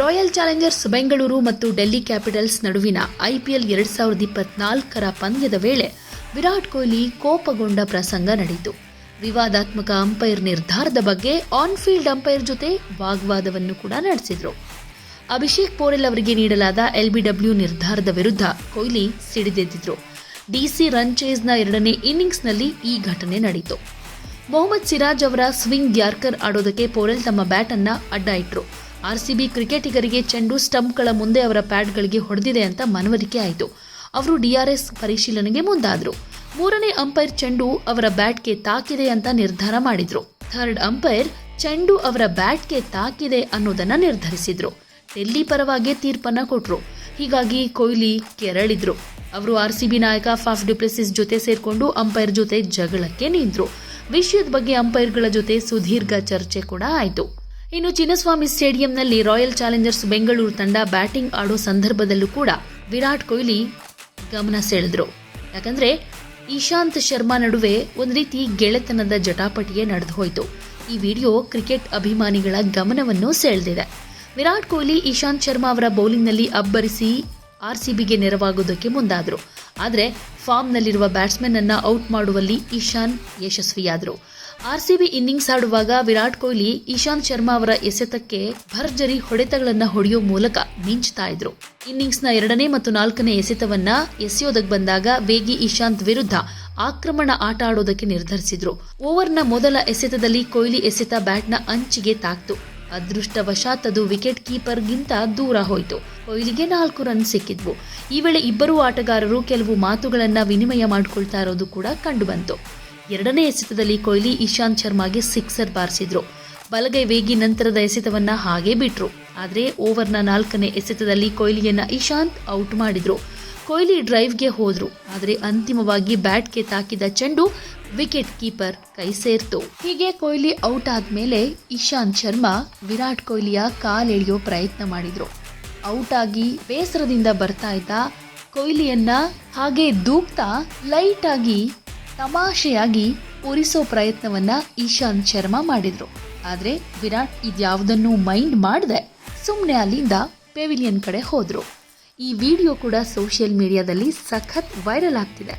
Royal Challengers Bengaluru ಮತ್ತು Delhi capitals ನಡುವಿನ IPL ಎರಡ್ ಸಾವಿರದ ಇಪ್ಪತ್ನಾಲ್ಕರ ಪಂದ್ಯದ ವೇಳೆ ವಿರಾಟ್ ಕೊಹ್ಲಿ ಕೋಪಗೊಂಡ ಪ್ರಸಂಗ ನಡೆಯಿತು. ವಿವಾದಾತ್ಮಕ ಅಂಪೈರ್ ನಿರ್ಧಾರದ ಬಗ್ಗೆ ಆನ್ ಫೀಲ್ಡ್ ಅಂಪೈರ್ ಜೊತೆ ವಾಗ್ವಾದವನ್ನು ಕೂಡ ನಡೆಸಿದ್ರು. ಅಭಿಷೇಕ್ ಪೋರೆಲ್ ಅವರಿಗೆ ನೀಡಲಾದ ಎಲ್ಬಿಡಬ್ಲ್ಯೂ ನಿರ್ಧಾರದ ವಿರುದ್ಧ ಕೊಹ್ಲಿ ಸಿಡಿದೆದ್ದಿದ್ರು. ಡಿಸಿ ರನ್ ಚೇಸ್ನ ಎರಡನೇ ಇನ್ನಿಂಗ್ಸ್ನಲ್ಲಿ ಈ ಘಟನೆ ನಡೆಯಿತು. ಮೊಹಮ್ಮದ್ ಸಿರಾಜ್ ಅವರ ಸ್ವಿಂಗ್ ಯಾರ್ಕರ್ ಆಡೋದಕ್ಕೆ ಪೋರೆಲ್ ತಮ್ಮ ಬ್ಯಾಟ್ ಅನ್ನ ಅಡ್ಡ ಇಟ್ರು ಆರ್ಸಿಬಿ ಕ್ರಿಕೆಟಿಗರಿಗೆ ಚೆಂಡು ಸ್ಟಂಪ್ಗಳ ಮುಂದೆ ಅವರ ಪ್ಯಾಡ್ಗಳಿಗೆ ಹೊಡೆದಿದೆ ಅಂತ ಮನವರಿಕೆ ಆಯಿತು. ಅವರು ಡಿಆರ್ಎಸ್ ಪರಿಶೀಲನೆಗೆ ಮುಂದಾದರು. ಮೂರನೇ ಅಂಪೈರ್ ಚೆಂಡು ಅವರ ಬ್ಯಾಟ್ಗೆ ತಾಕಿದೆ ಅಂತ ನಿರ್ಧಾರ ಮಾಡಿದ್ರು. ಥರ್ಡ್ ಅಂಪೈರ್ ಚೆಂಡು ಅವರ ಬ್ಯಾಟ್ಗೆ ತಾಕಿದೆ ಅನ್ನೋದನ್ನ ನಿರ್ಧರಿಸಿದ್ರು. ಡೆಲ್ಲಿ ಪರವಾಗಿ ತೀರ್ಪನ್ನ ಕೊಟ್ರು. ಹೀಗಾಗಿ ಕೊಹ್ಲಿ ಕೆರಳಿದ್ರು. ಅವರು ಆರ್ಸಿಬಿ ನಾಯಕ ಫಾಫ್ ಡಿಪ್ಲೆಸಿಸ್ ಜೊತೆ ಸೇರಿಕೊಂಡು ಅಂಪೈರ್ ಜೊತೆ ಜಗಳಕ್ಕೆ ನಿಂತ್ರು. ವಿಷಯದ ಬಗ್ಗೆ ಅಂಪೈರ್ಗಳ ಜೊತೆ ಸುದೀರ್ಘ ಚರ್ಚೆ ಕೂಡ ಆಯಿತು. ಇನ್ನು ಚಿನ್ನಸ್ವಾಮಿ ಸ್ಟೇಡಿಯಂನಲ್ಲಿ ರಾಯಲ್ ಚಾಲೆಂಜರ್ಸ್ ಬೆಂಗಳೂರು ತಂಡ ಬ್ಯಾಟಿಂಗ್ ಆಡೋ ಸಂದರ್ಭದಲ್ಲೂ ಕೂಡ ವಿರಾಟ್ ಕೊಹ್ಲಿ ಗಮನ ಸೆಳೆದ್ರು. ಯಾಕಂದ್ರೆ ಇಶಾಂತ್ ಶರ್ಮಾ ನಡುವೆ ಒಂದು ರೀತಿ ಗೆಳೆತನದ ಜಟಾಪಟಿಯೇ ನಡೆದು ಹೋಯಿತು. ಈ ವಿಡಿಯೋ ಕ್ರಿಕೆಟ್ ಅಭಿಮಾನಿಗಳ ಗಮನವನ್ನು ಸೆಳೆದಿದೆ. ವಿರಾಟ್ ಕೊಹ್ಲಿ, ಇಶಾಂತ್ ಶರ್ಮಾ ಅವರ ಬೌಲಿಂಗ್ನಲ್ಲಿ ಅಬ್ಬರಿಸಿ ಆರ್ಸಿಬಿಗೆ ನೆರವಾಗುವುದಕ್ಕೆ ಮುಂದಾದರು. ಆದರೆ ಫಾರ್ಮ್ನಲ್ಲಿರುವ ಬ್ಯಾಟ್ಸ್ಮನ್ ಅನ್ನ ಔಟ್ ಮಾಡುವಲ್ಲಿ ಇಶಾನ್ ಯಶಸ್ವಿಯಾದರು. ಆರ್ಸಿಬಿ ಇನ್ನಿಂಗ್ಸ್ ಆಡುವಾಗ ವಿರಾಟ್ ಕೊಹ್ಲಿ ಇಶಾಂತ್ ಶರ್ಮಾ ಅವರ ಎಸೆತಕ್ಕೆ ಭರ್ಜರಿ ಹೊಡೆತಗಳನ್ನು ಹೊಡೆಯೋ ಮೂಲಕ ಮಿಂಚ್ತಾ ಇದ್ರು. ಇನ್ನಿಂಗ್ಸ್ನ ಎರಡನೇ ಮತ್ತು ನಾಲ್ಕನೇ ಎಸೆತವನ್ನ ಎಸೆಯೋದಕ್ಕೆ ಬಂದಾಗ ವೇಗಿ ಇಶಾಂತ್ ವಿರುದ್ಧ ಆಕ್ರಮಣ ಆಟ ಆಡೋದಕ್ಕೆ ನಿರ್ಧರಿಸಿದ್ರು. ಓವರ್ನ ಮೊದಲ ಎಸೆತದಲ್ಲಿ ಕೊಹ್ಲಿ ಎಸೆತ ಬ್ಯಾಟ್ನ ಅಂಚಿಗೆ ತಾಕ್ತು. ಅದೃಷ್ಟವಶಾತ್ ಅದು ವಿಕೆಟ್ ಕೀಪರ್ಗಿಂತ ದೂರ ಹೋಯಿತು. ಕೊಹ್ಲಿಗೆ ನಾಲ್ಕು ರನ್ ಸಿಕ್ಕಿದ್ವು. ಈ ವೇಳೆ ಇಬ್ಬರು ಆಟಗಾರರು ಕೆಲವು ಮಾತುಗಳನ್ನು ವಿನಿಮಯ ಮಾಡಿಕೊಳ್ತಾ ಇರೋದು ಕೂಡ ಕಂಡುಬಂತು. ಎರಡನೇ ಎಸೆತದಲ್ಲಿ ಕೊಹ್ಲಿ ಇಶಾಂತ್ ಶರ್ಮಾಗೆ ಸಿಕ್ಸರ್ ಬಾರಿಸಿದ್ರು. ಬಲಗೈ ವೇಗಿ ನಂತರದ ಎಸೆತವನ್ನು ಹಾಗೇ ಬಿಟ್ರು. ಆದರೆ ಓವರ್ನ ನಾಲ್ಕನೇ ಎಸೆತದಲ್ಲಿ ಕೊಹ್ಲಿಯನ್ನು ಇಶಾಂತ್ ಔಟ್ ಮಾಡಿದ್ರು. ಕೊಹ್ಲಿ ಡ್ರೈವ್ಗೆ ಹೋದ್ರು, ಆದರೆ ಅಂತಿಮವಾಗಿ ಬ್ಯಾಟ್ಗೆ ತಾಕಿದ ಚೆಂಡು ವಿಕೆಟ್ ಕೀಪರ್ ಕೈ ಸೇರ್ತು. ಹೀಗೆ ಕೊಹ್ಲಿ ಔಟ್ ಆದಮೇಲೆ ಇಶಾಂತ್ ಶರ್ಮಾ, ವಿರಾಟ್ ಕೊಹ್ಲಿಯ ಕಾಲೆಳೆಯೋ ಪ್ರಯತ್ನ ಮಾಡಿದ್ರು. ಔಟ್ ಆಗಿ ಬೇಸರದಿಂದ ಬರ್ತಾ ಇದ್ದ ಕೊಹ್ಲಿಯನ್ನ ಹಾಗೆ ದೂಕ್ತಾ ಲೈಟ್ ಆಗಿ, ತಮಾಷೆಯಾಗಿ ಉರಿಸೋ ಪ್ರಯತ್ನವನ್ನ ಇಶಾಂತ್ ಶರ್ಮಾ ಮಾಡಿದ್ರು. ಆದ್ರೆ ವಿರಾಟ್ ಇದ್ಯಾವುದನ್ನು ಮೈಂಡ್ ಮಾಡದೆ ಸುಮ್ಮನೆ ಅಲ್ಲಿಂದ ಪೆವಿಲಿಯನ್ ಕಡೆ ಹೋದ್ರು. ಈ ವಿಡಿಯೋ ಕೂಡ ಸೋಷಿಯಲ್ ಮೀಡಿಯಾದಲ್ಲಿ ಸಖತ್ ವೈರಲ್ ಆಗ್ತಿದೆ.